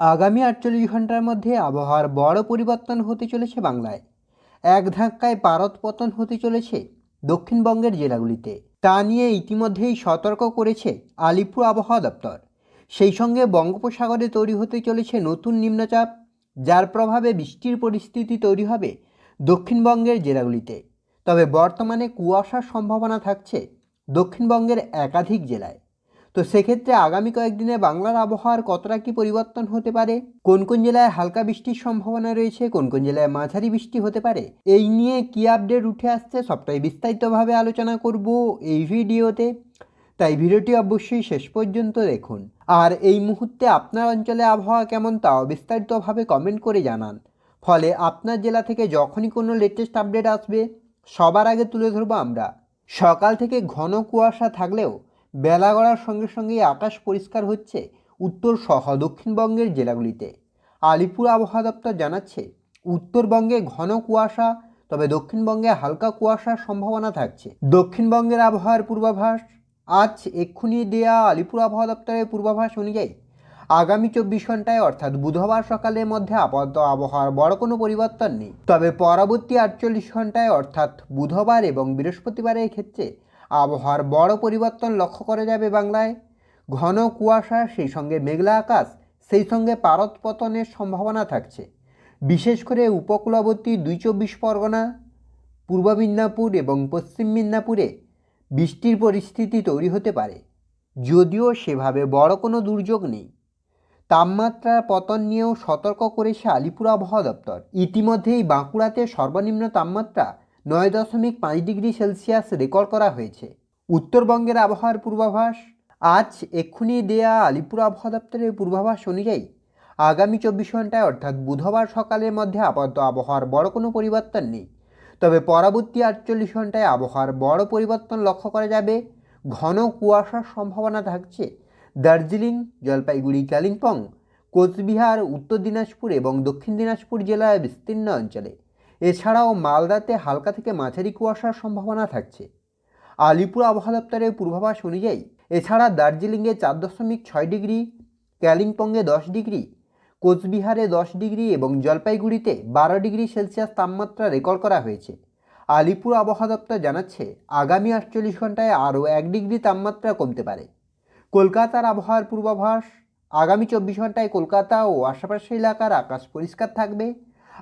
আগামী আটচল্লিশ ঘণ্টার মধ্যে আবহাওয়ার বড় পরিবর্তন হতে চলেছে বাংলায়। এক ধাক্কায় পারদ পতন হতে চলেছে দক্ষিণবঙ্গের জেলাগুলিতে। তা নিয়ে ইতিমধ্যেই সতর্ক করেছে আলিপুর আবহাওয়া দপ্তর। সেই সঙ্গে বঙ্গোপসাগরে তৈরি হতে চলেছে নতুন নিম্নচাপ, যার প্রভাবে বৃষ্টির পরিস্থিতি তৈরি হবে দক্ষিণবঙ্গের জেলাগুলিতে। তবে বর্তমানে কুয়াশার সম্ভাবনা থাকছে দক্ষিণবঙ্গের একাধিক জেলায়। তো সেক্ষেত্রে আগামী কয়েকদিনে বাংলার আবহাওয়ার কতটা কি পরিবর্তন হতে পারে? কোন কোন জেলায় হালকা বৃষ্টির সম্ভাবনা রয়েছে? কোন কোন জেলায় মাঝারি বৃষ্টি হতে পারে? এই নিয়ে কি আপডেট উঠে আসছে সবটাই বিস্তারিতভাবে আলোচনা করব এই ভিডিওতে। তাই ভিডিওটি অবশ্যই শেষ পর্যন্ত দেখুন। আর এই মুহূর্তে আপনার অঞ্চলে আবহাওয়া কেমন তাও বিস্তারিতভাবে কমেন্ট করে জানান। ফলে আপনার জেলা থেকে যখনই কোনো লেটেস্ট আপডেট আসবে, সবার আগে তুলে ধরবো আমরা। সকাল থেকে ঘন কুয়াশা থাকলেও বেলা গড়ার সঙ্গে সঙ্গেই আকাশ পরিষ্কার হচ্ছে উত্তর সহ দক্ষিণবঙ্গের জেলাগুলিতে। আলিপুর আবহাওয়া দপ্তর জানাচ্ছে, উত্তরবঙ্গে ঘন কুয়াশা, তবে দক্ষিণবঙ্গে হালকা কুয়াশার সম্ভাবনা থাকছে। দক্ষিণবঙ্গের আবহাওয়ার পূর্বাভাস, আজ এক্ষুনি দেয়া আলিপুর আবহাওয়া দপ্তরের পূর্বাভাস অনুযায়ী, আগামী চব্বিশ ঘন্টায় অর্থাৎ বুধবার সকালের মধ্যে আপাতত আবহাওয়ার বড় কোনো পরিবর্তন নেই। তবে পরবর্তী আটচল্লিশ ঘন্টায় অর্থাৎ বুধবার এবং বৃহস্পতিবারের ক্ষেত্রে আবহাওয়ার বড় পরিবর্তন লক্ষ্য করা যাবে বাংলায়। ঘন কুয়াশা, সেই সঙ্গে মেঘলা আকাশ, সেই সঙ্গে পারদ পতনের সম্ভাবনা থাকছে। বিশেষ করে উপকূলবর্তী দুই চব্বিশ পরগনা, পূর্ব মিদনাপুর এবং পশ্চিম মিদনাপুরে বৃষ্টির পরিস্থিতি তৈরি হতে পারে, যদিও সেভাবে বড় কোনো দুর্যোগ নেই। তাপমাত্রার পতন নিয়েও সতর্ক করেছে আলিপুর আবহাওয়া দপ্তর। ইতিমধ্যেই বাঁকুড়াতে সর্বনিম্ন তাপমাত্রা নয় দশমিক পাঁচ ডিগ্রি সেলসিয়াস রেকর্ড করা হয়েছে। উত্তরবঙ্গের আবহাওয়ার পূর্বাভাস, আজ এক্ষুনি দেয়া আলিপুর আবহাওয়া দপ্তরের পূর্বাভাস অনুযায়ী, আগামী চব্বিশ ঘন্টায় অর্থাৎ বুধবার সকালের মধ্যে আপাতত আবহাওয়ার বড় কোনো পরিবর্তন নেই। তবে পরবর্তী আটচল্লিশ ঘন্টায় আবহাওয়ার বড় পরিবর্তন লক্ষ্য করা যাবে। ঘন কুয়াশার সম্ভাবনা থাকছে। দার্জিলিং, জলপাইগুড়ি, কালিম্পং, কোচবিহার, উত্তর দিনাজপুর এবং দক্ষিণ দিনাজপুর জেলার বিস্তীর্ণ অঞ্চলে। এছাড়াও মালদাতে হালকা থেকে মাঝারি কুয়াশার সম্ভাবনা থাকছে। আলিপুর আবহাওয়া দপ্তরের পূর্বাভাস অনুযায়ী এছাড়া দার্জিলিংয়ে চার দশমিক ছয় ডিগ্রি, কালিম্পংয়ে দশ ডিগ্রি, কোচবিহারে দশ ডিগ্রি এবং জলপাইগুড়িতে বারো ডিগ্রি সেলসিয়াস তাপমাত্রা রেকর্ড করা হয়েছে। আলিপুর আবহাওয়া দপ্তর জানাচ্ছে, আগামী আটচল্লিশ ঘন্টায় আরও এক ডিগ্রি তাপমাত্রা কমতে পারে। কলকাতার আবহাওয়ার পূর্বাভাস, আগামী চব্বিশ ঘন্টায় কলকাতা ও আশেপাশের এলাকার আকাশ পরিষ্কার থাকবে।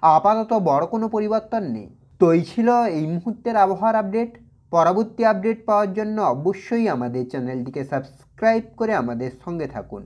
আপাতত বড় কোনো পরিবর্তন নেই। তো এই ছিল এই মুহূর্তের আবহাওয়ার আপডেট। পরবর্তী আপডেট পাওয়ার জন্য অবশ্যই আমাদের চ্যানেলটিকে সাবস্ক্রাইব করে আমাদের সঙ্গে থাকুন।